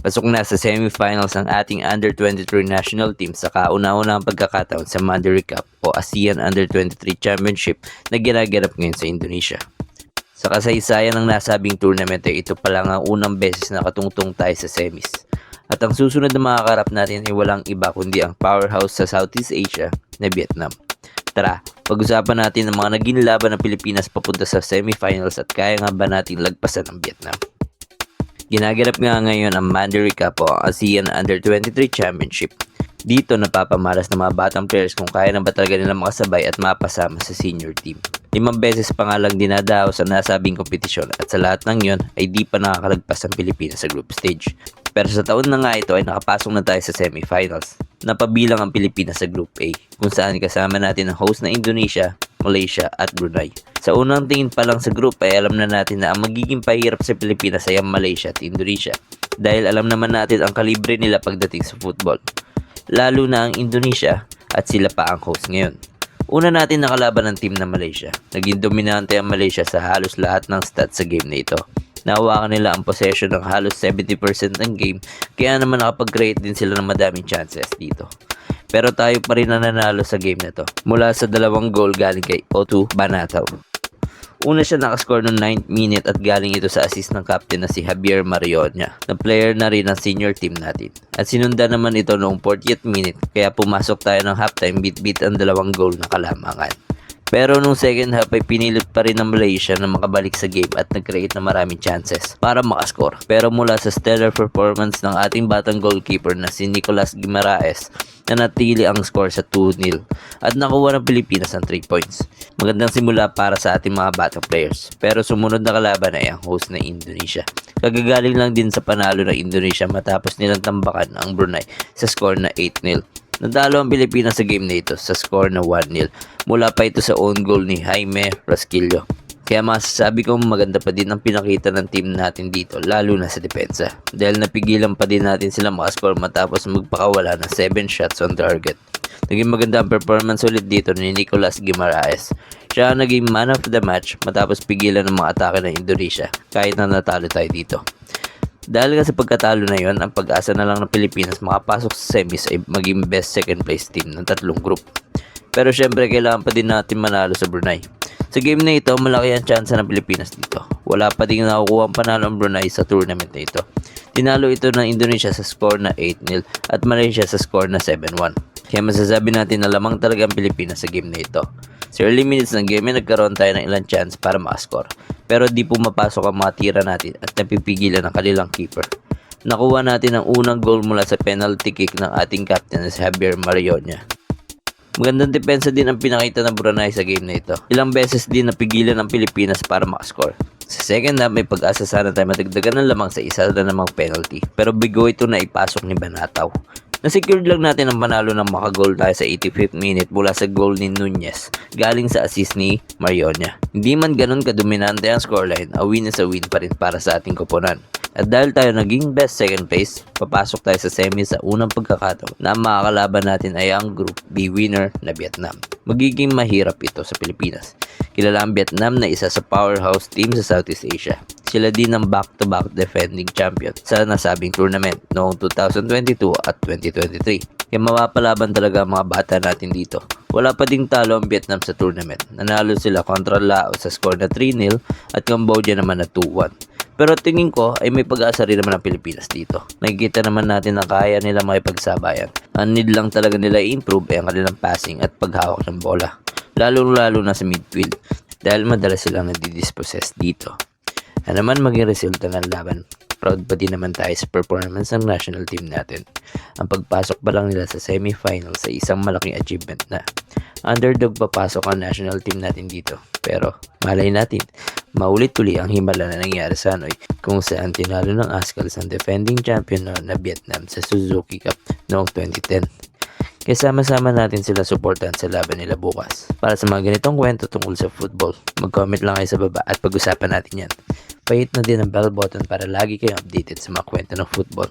Pasok na sa semifinals ang ating Under-23 national team sa kauna-unahang pagkakataon sa Mandalay Cup o ASEAN Under-23 Championship na ginaganap ngayon sa Indonesia. Sa kasaysayan ng nasabing tournament ay ito pa lang ang unang beses na katungtong tayo sa semis. At ang susunod na makakarap natin ay walang iba kundi ang powerhouse sa Southeast Asia na Vietnam. Tara, pag-usapan natin ang mga naging laban ng Pilipinas papunta sa semifinals at kaya nga ba nating lagpasan ang Vietnam. Ginaganap nga ngayon ang Mandarin Cup o ASEAN Under-23 Championship. Dito napapamalas ng mga batang players kung kaya na ba talaga nila makasabay at mapasama sa senior team. Limang beses pa nga lang dinadaos sa nasabing kompetisyon at sa lahat ng yon ay di pa nakakalagpas ang Pilipinas sa group stage. Pero sa taon na nga ito ay nakapasok na tayo sa semifinals. Napabilang ang Pilipinas sa Group A kung saan kasama natin ang host na Indonesia, Malaysia at Brunei. Sa unang tingin pa lang sa group ay alam na natin na ang magiging pahirap sa Pilipinas ay ang Malaysia at Indonesia dahil alam naman natin ang kalibre nila pagdating sa football. Lalo na ang Indonesia at sila pa ang host ngayon. Una natin nakalaban ng team na Malaysia. Naging dominante ang Malaysia sa halos lahat ng stats sa game na ito. Nahawakan nila ang possession ng halos 70% ng game kaya naman nakapag-create din sila ng madaming chances dito. Pero tayo pa rin nananalo sa game na to mula sa dalawang goal galing kay Otu Banataw. Una siya nakascore noong 9th minute at galing ito sa assist ng captain na si Javier Marionia na player na rin ng senior team natin. At sinundan naman ito noong 40th minute kaya pumasok tayo ng halftime beat-beat ang dalawang goal na kalamangan. Pero nung second half ay pinilit pa rin ng Malaysia na makabalik sa game at nag-create ng maraming chances para makascore. Pero mula sa stellar performance ng ating batang goalkeeper na si Nicolas Guimaraes na natili ang score sa 2-0 at nakuha ng Pilipinas ng 3 points. Magandang simula para sa ating mga batang players. Pero sumunod na kalaban ay ang host na Indonesia. Kagagaling lang din sa panalo ng Indonesia matapos nilang tambakan ang Brunei sa score na 8-0. Nadalo ang Pilipinas sa game na ito sa score na 1-0 mula pa ito sa own goal ni Jaime Rasquillo. Kaya masasabi kong maganda pa din ang pinakita ng team natin dito lalo na sa depensa dahil napigilan pa din natin sila makascore matapos magpakawala ng 7 shots on target. Naging maganda ang performance ulit dito ni Nicolas Guimaraes. Siya ang naging man of the match matapos pigilan ng mga atake ng Indonesia kahit na natalo tayo dito. Dahil sa pagkatalo na yon, ang pag-asa na lang ng Pilipinas makapasok sa semis ay maging best second place team ng tatlong group. Pero syempre kailangan pa din natin manalo sa Brunei. Sa game na ito, malaki ang chance ng Pilipinas dito. Wala pa din nakukuha ang panalo ang Brunei sa tournament na ito. Tinalo ito ng Indonesia sa score na 8-0 at Malaysia sa score na 7-1. Kaya masasabi natin na lamang talaga ang Pilipinas sa game na ito. Sa early minutes ng game ay nagkaroon tayo ng ilang chance para makascore. Pero di pumapasok ang mga tira natin at napipigilan ng kanilang keeper. Nakuha natin ang unang goal mula sa penalty kick ng ating captain na si Javier Marionia. Magandang depensa din ang pinakita ng Brunei sa game na ito. Ilang beses din napigilan ang Pilipinas para makascore. Sa second half, may pag-asa sana tayo madagdagan ng lamang sa isa na namang penalty. Pero bigo ito na ipasok ni Banataw. Nasecured lang natin ang panalo ng makagol tayo sa 85th minute mula sa goal ni Nunez galing sa assist ni Marionia. Hindi man ganun kadominante ang scoreline, a win is a win pa rin para sa ating koponan. At dahil tayo naging best second place, papasok tayo sa semi sa unang pagkakataon na makakalaban natin ay ang Group B winner na Vietnam. Magiging mahirap ito sa Pilipinas. Kilala ang Vietnam na isa sa powerhouse team sa Southeast Asia. Sila din ang back-to-back defending champion sa nasabing tournament noong 2022 at 2023. Kaya mapapalaban talaga ang mga bata natin dito. Wala pa ding talo ang Vietnam sa tournament. Nanalo sila kontra Laos sa score na 3-0 at Cambodia naman na 2-1. Pero tingin ko ay may pag-asa rin naman ang Pilipinas dito. Nakikita naman natin na kaya nila makipagsabayan. Ang need lang talaga nila i-improve ay ang kanilang passing at paghawak ng bola. Lalo-lalo na sa midfield dahil madalas silang nadidispossess dito. Ano naman maging resulta ng laban, proud pa din naman tayo sa performance ng national team natin. Ang pagpasok pa lang nila sa semifinal sa isang malaking achievement na. Underdog papasok ang national team natin dito. Pero malay natin, maulit tuli ang himala na nangyari sa Hanoi kung saan tinalo ng Ascals ang defending champion na, na Vietnam sa Suzuki Cup noong 2010. Kaya sama-sama natin sila suportahan sa laban nila bukas. Para sa mga ganitong kwento tungkol sa football, mag-comment lang kayo sa baba at pag-usapan natin yan. Pahit na din ang bell button para lagi kayong updated sa mga kwento ng football.